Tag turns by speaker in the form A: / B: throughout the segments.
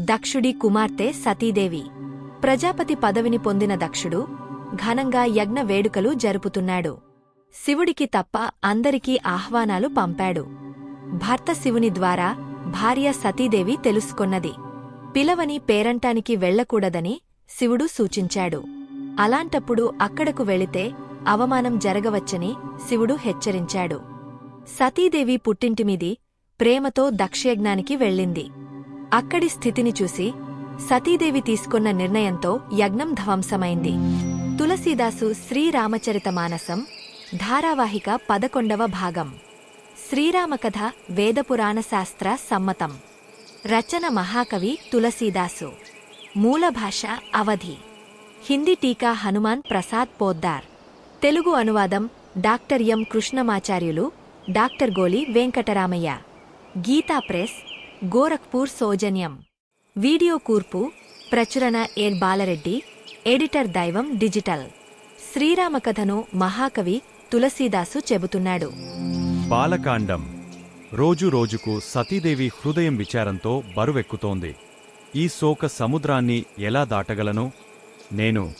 A: దక్షుడి కుమార్తె సతీదేవి. ప్రజాపతి పదవిని పొందిన దక్షుడు ఘనంగా యజ్ఞ వేడుకలు జరుపుతున్నాడు. శివుడికి తప్ప అందరికీ ఆహ్వానాలు పంపాడు. భర్త శివుని ద్వారా భార్య సతీదేవి తెలుసుకొన్నది. పిలవని పేరంటానికి వెళ్ళకూడదని శివుడు సూచించాడు. అలాంటప్పుడు అక్కడకు వెళితే అవమానం జరగవచ్చని శివుడు హెచ్చరించాడు. సతీదేవి పుట్టింటిమీది ప్రేమతో దక్షయజ్ఞానికి వెళ్ళింది. అక్కడి స్థితిని చూసి సతీదేవి తీసుకొన్న నిర్ణయంతో యజ్ఞం ధ్వంసమైంది. తులసీదాసు శ్రీరామచరిత మానసం ధారావాహిక పదకొండవ భాగం. శ్రీరామకథ వేదపురాణ శాస్త్ర సమ్మతం. రచన మహాకవి తులసీదాసు. మూలభాష అవధి. హిందీ టీకా హనుమాన్ ప్రసాద్ పోద్దార్. తెలుగు అనువాదం doctor M Krishnamacharyulu doctor Goli Venkataramayya. Gita press Gorakhpur సౌజన్యం. Video కూర్పు ప్రచురణ N. Balareddy editor Daivam digital. Srirama కథను మహాకవి తులసీదాసు చెబుతున్నాడు.
B: బాలకాండం. రోజు రోజుకు సతీదేవి హృదయం విచారంతో బరువెక్కుతోంది. ఈ శోక సముద్రాన్ని ఎలా దాటగలను? నేను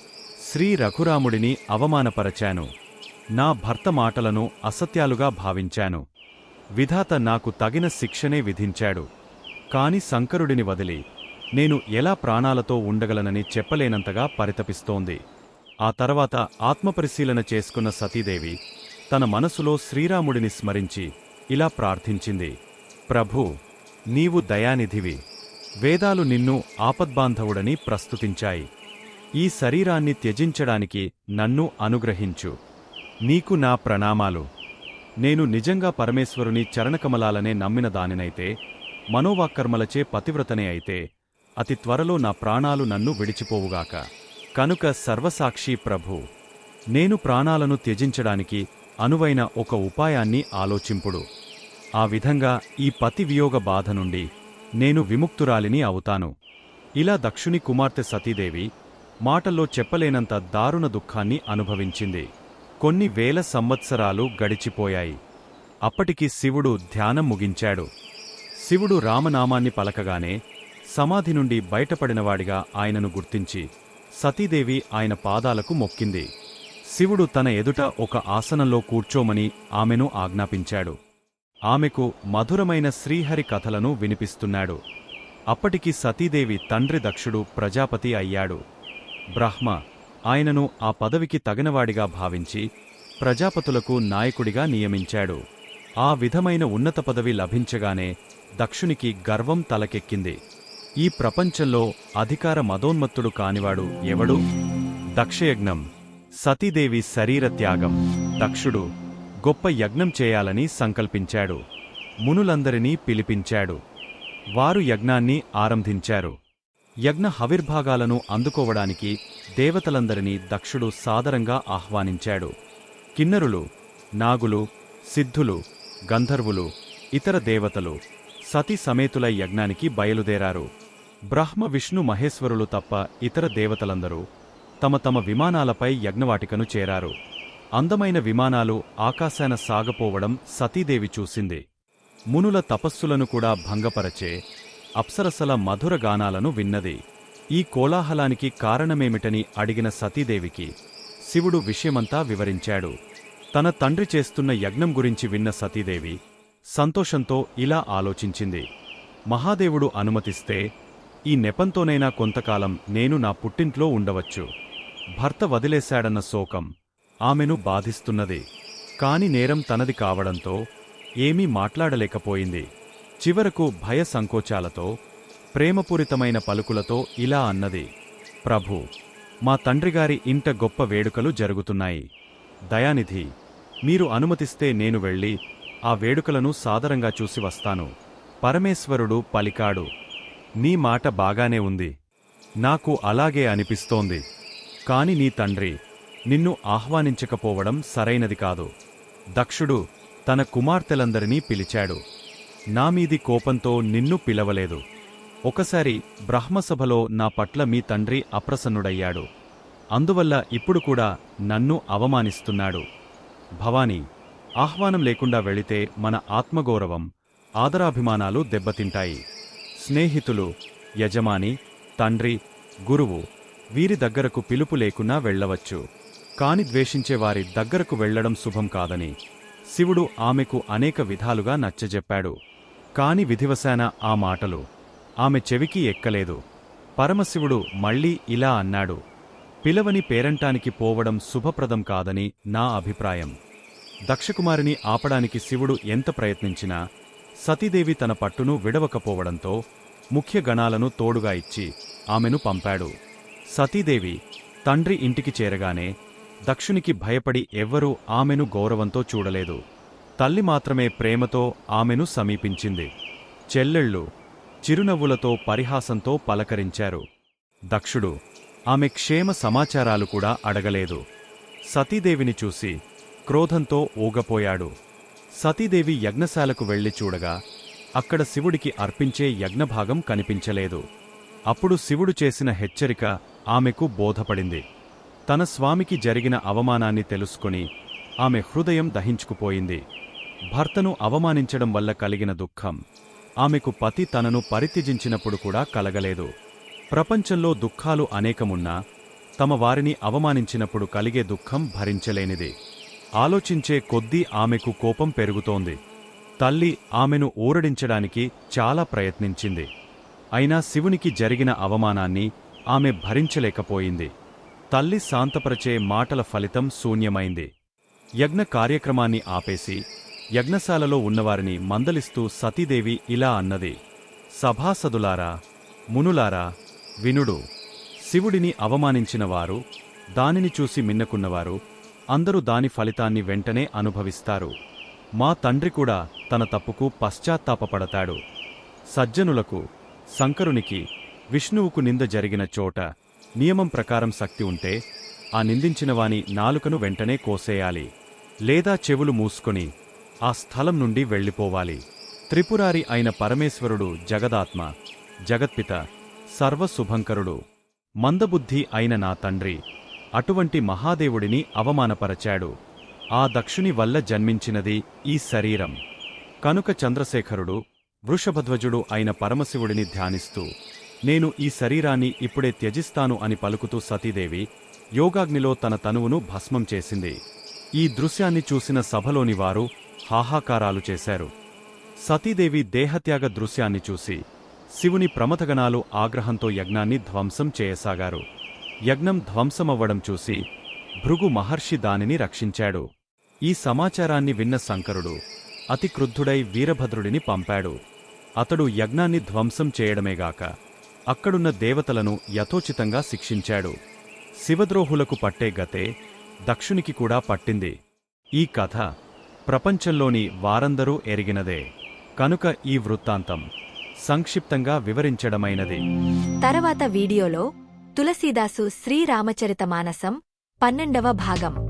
B: శ్రీ రఘురాముడిని అవమానపరచాను. నా భర్త మాటలను అసత్యాలుగా భావించాను. విధాత నాకు తగిన శిక్షనే విధించాడు. కాని శంకరుడిని వదిలి నేను ఎలా ప్రాణాలతో ఉండగలనని చెప్పలేనంతగా పరితపిస్తోంది. ఆ తర్వాత ఆత్మపరిశీలన చేసుకున్న సతీదేవి తన మనసులో శ్రీరాముడిని స్మరించి ఇలా ప్రార్థించింది. ప్రభూ నీవు దయానిధివి. వేదాలు నిన్ను ఆపద్బాంధవుడని ప్రస్తుతించాయి. ఈ శరీరాన్ని త్యజించడానికి నన్ను అనుగ్రహించు. నీకు నా ప్రణామాలు. నేను నిజంగా పరమేశ్వరుని చరణకమలాలనే నమ్మిన దానినైతే మనోవాక్కర్మలచే పతివ్రతనే అయితే అతి త్వరలో నా ప్రాణాలు నన్ను విడిచిపోవుగాక. కనుక సర్వసాక్షి ప్రభు నేను ప్రాణాలను త్యజించడానికి అనువైన ఒక ఉపాయాన్ని ఆలోచింపుడు. ఆ విధంగా ఈ పతి వియోగ బాధ నుండి నేను విముక్తురాలిని అవుతాను. ఇలా దక్షుని కుమార్తె సతీదేవి మాటల్లో చెప్పలేనంత దారుణ దుఃఖాన్ని అనుభవించింది. కొన్ని వేల సంవత్సరాలు గడిచిపోయాయి. అప్పటికి శివుడు ధ్యానం ముగించాడు. శివుడు రామనామాన్ని పలకగానే సమాధి నుండి బయటపడినవాడిగా ఆయనను గుర్తించి సతీదేవి ఆయన పాదాలకు మొక్కింది. శివుడు తన ఎదుట ఒక ఆసనంలో కూర్చోమని ఆమెను ఆజ్ఞాపించాడు. ఆమెకు మధురమైన శ్రీహరి కథలను వినిపిస్తున్నాడు. అప్పటికి సతీదేవి తండ్రి దక్షుడు ప్రజాపతి అయ్యాడు. బ్రహ్మ ఆయనను ఆ పదవికి తగినవాడిగా భావించి ప్రజాపతులకు నాయకుడిగా నియమించాడు. ఆ విధమైన ఉన్నత పదవి లభించగానే దక్షునికి గర్వం తలకెక్కింది. ఈ ప్రపంచంలో అధికార మదోన్మత్తుడు కానివాడు ఎవడు? దక్షయజ్ఞం. సతీదేవి శరీర త్యాగం. దక్షుడు గొప్ప యజ్ఞం చేయాలని సంకల్పించాడు. మునులందరినీ పిలిపించాడు. వారు యజ్ఞాన్ని ఆరంభించారు. యజ్ఞ హవిర్భాగాలను అందుకోవడానికి దేవతలందరినీ దక్షుడు సాదరంగా ఆహ్వానించాడు. కిన్నరులు నాగులు సిద్ధులు గంధర్వులు ఇతర దేవతలు సతి సమేతుల యజ్ఞానికి బయలుదేరారు. బ్రహ్మ విష్ణు మహేశ్వరులు తప్ప ఇతర దేవతలందరూ తమ తమ విమానాలపై యజ్ఞవాటికను చేరారు. అందమైన విమానాలు ఆకాశాన సాగపోవడం సతీదేవి చూసింది. మునుల తపస్సులను కూడా భంగపరచే అప్సరసల మధుర గానాలను విన్నది. ఈ కోలాహలానికి కారణమేమిటని అడిగిన సతీదేవికి శివుడు విషయమంతా వివరించాడు. తన తండ్రి చేస్తున్న యజ్ఞం గురించి విన్న సతీదేవి సంతోషంతో ఇలా ఆలోచించింది. మహాదేవుడు అనుమతిస్తే ఈ నెపంతోనైనా కొంతకాలం నేను నా పుట్టింట్లో ఉండవచ్చు. భర్త వదిలేశాడన్న శోకం ఆమెను బాధిస్తున్నది. కాని నేరం తనది కావడంతో ఏమీ మాట్లాడలేకపోయింది. చివరకు భయ సంకోచాలతో ప్రేమపూరితమైన పలుకులతో ఇలా అన్నది. ప్రభు మా తండ్రిగారి ఇంట గొప్ప వేడుకలు జరుగుతున్నాయి. దయానిధి మీరు అనుమతిస్తే నేను వెళ్ళి ఆ వేడుకలను సాదరంగా చూసి వస్తాను. పరమేశ్వరుడు పలికాడు నీ మాట బాగానే ఉంది. నాకు అలాగే అనిపిస్తోంది. కాని నీ తండ్రి నిన్ను ఆహ్వానించకపోవడం సరైనది కాదు. దక్షుడు తన కుమార్తెలందరినీ పిలిచాడు. నామీది కోపంతో నిన్ను పిలవలేదు. ఒకసారి బ్రహ్మసభలో నా పట్ల మీ తండ్రి అప్రసన్నుడయ్యాడు. అందువల్ల ఇప్పుడు కూడా నన్ను అవమానిస్తున్నాడు. భవానీ ఆహ్వానం లేకుండా వెళితే మన ఆత్మగౌరవం ఆదరాభిమానాలు దెబ్బతింటాయి. స్నేహితులు యజమాని తండ్రి గురువు వీరి దగ్గరకు పిలుపు లేకున్నా వెళ్ళవచ్చు. కాని ద్వేషించే వారి దగ్గరకు వెళ్ళడం శుభం కాదని శివుడు ఆమెకు అనేక విధాలుగా నచ్చజెప్పాడు. కాని విధివశాన ఆ మాటలు ఆమె చెవికి ఎక్కలేదు. పరమశివుడు మళ్ళీ ఇలా అన్నాడు పిలవని పేరంటానికి పోవడం శుభప్రదం కాదని నా అభిప్రాయం. దక్షకుమారిని ఆపడానికి శివుడు ఎంత ప్రయత్నించినా సతీదేవి తన పట్టును విడవకపోవడంతో ముఖ్య గణాలను తోడుగా ఇచ్చి ఆమెను పంపాడు. సతీదేవి తండ్రి ఇంటికి చేరగానే దక్షునికి భయపడి ఎవ్వరూ ఆమెను గౌరవంతో చూడలేదు. తల్లి మాత్రమే ప్రేమతో ఆమెను సమీపించింది. చెల్లెళ్ళు చిరునవ్వులతో పరిహాసంతో పలకరించారు. దక్షుడు ఆమె క్షేమ సమాచారాలు కూడా అడగలేదు. సతీదేవిని చూసి క్రోధంతో ఊగపోయాడు. సతీదేవి యజ్ఞశాలకు వెళ్ళి చూడగా అక్కడ శివుడికి అర్పించే యజ్ఞభాగం కనిపించలేదు. అప్పుడు శివుడు చేసిన హెచ్చరిక ఆమెకు బోధపడింది. తన స్వామికి జరిగిన అవమానాన్ని తెలుసుకుని ఆమె హృదయం దహించుకుపోయింది. భర్తను అవమానించడం వల్ల కలిగిన దుఃఖం ఆమెకు పతి తనను పరిత్యజించినప్పుడు కూడా కలగలేదు. ప్రపంచంలో దుఃఖాలు అనేకమున్నా తమ వారిని అవమానించినప్పుడు కలిగే దుఃఖం భరించలేనిది. ఆలోచించే కొద్దీ ఆమెకు కోపం పెరుగుతోంది. తల్లి ఆమెను ఊరడించడానికి చాలా ప్రయత్నించింది. అయినా శివునికి జరిగిన అవమానాన్ని ఆమె భరించలేకపోయింది. తల్లి శాంతపరచే మాటల ఫలితం శూన్యమైంది. యజ్ఞ కార్యక్రమాన్ని ఆపేసి యజ్ఞశాలలో ఉన్నవారిని మందలిస్తూ సతీదేవి ఇలా అన్నది. సభాసదులారా మునులారా వినుడు శివుడిని అవమానించినవారు దానిని చూసి మిన్నకున్నవారు అందరూ దాని ఫలితాన్ని వెంటనే అనుభవిస్తారు. మా తండ్రి కూడా తన తప్పుకు పశ్చాత్తాపపడతాడు. సజ్జనులకు శంకరునికి విష్ణువుకు నింద జరిగిన చోట నియమం ప్రకారం శక్తి ఉంటే ఆ నిందించినవాని నాలుకను వెంటనే కోసేయాలి. లేదా చెవులు మూసుకొని ఆ స్థలం నుండి వెళ్ళిపోవాలి. త్రిపురారి అయిన పరమేశ్వరుడు జగదాత్మ జగత్పిత సర్వశుభంకరుడు మందబుద్ధి అయిన నా తండ్రి అటువంటి మహాదేవుడిని అవమానపరచాడు. ఆ దక్షుని వల్ల జన్మించినది ఈ శరీరం. కనుక చంద్రశేఖరుడు వృషభధ్వజుడు అయిన పరమశివుడిని ధ్యానిస్తూ నేను ఈ శరీరాన్ని ఇప్పుడే త్యజిస్తాను అని పలుకుతూ సతీదేవి యోగాగ్నిలో తన తనువును భస్మం చేసింది. ఈ దృశ్యాన్ని చూసిన సభలోని వారు హాహాకారాలు చేశారు. సతీదేవి దేహత్యాగ దృశ్యాన్ని చూసి శివుని ప్రమథగణాలు ఆగ్రహంతో యజ్ఞాన్ని ధ్వంసం చేయసాగారు. యజ్ఞం ధ్వంసమవ్వడం చూసి భృగు మహర్షి దానిని రక్షించాడు. ఈ సమాచారాన్ని విన్న శంకరుడు అతి క్రుద్ధుడై వీరభద్రుడిని పంపాడు. అతడు యజ్ఞాన్ని ధ్వంసం చేయడమేగాక అక్కడున్న దేవతలను యథోచితంగా శిక్షించాడు. శివద్రోహులకు పట్టే గతే దక్షునికి కూడా పట్టింది. ఈ కథ ప్రపంచంలోని వారందరూ ఎరిగినదే. కనుక ఈ వృత్తాంతం సంక్షిప్తంగా వివరించడమైనది.
A: తర్వాత వీడియోలో తులసీదాసు శ్రీరామచరితమానసం పన్నెండవ భాగం.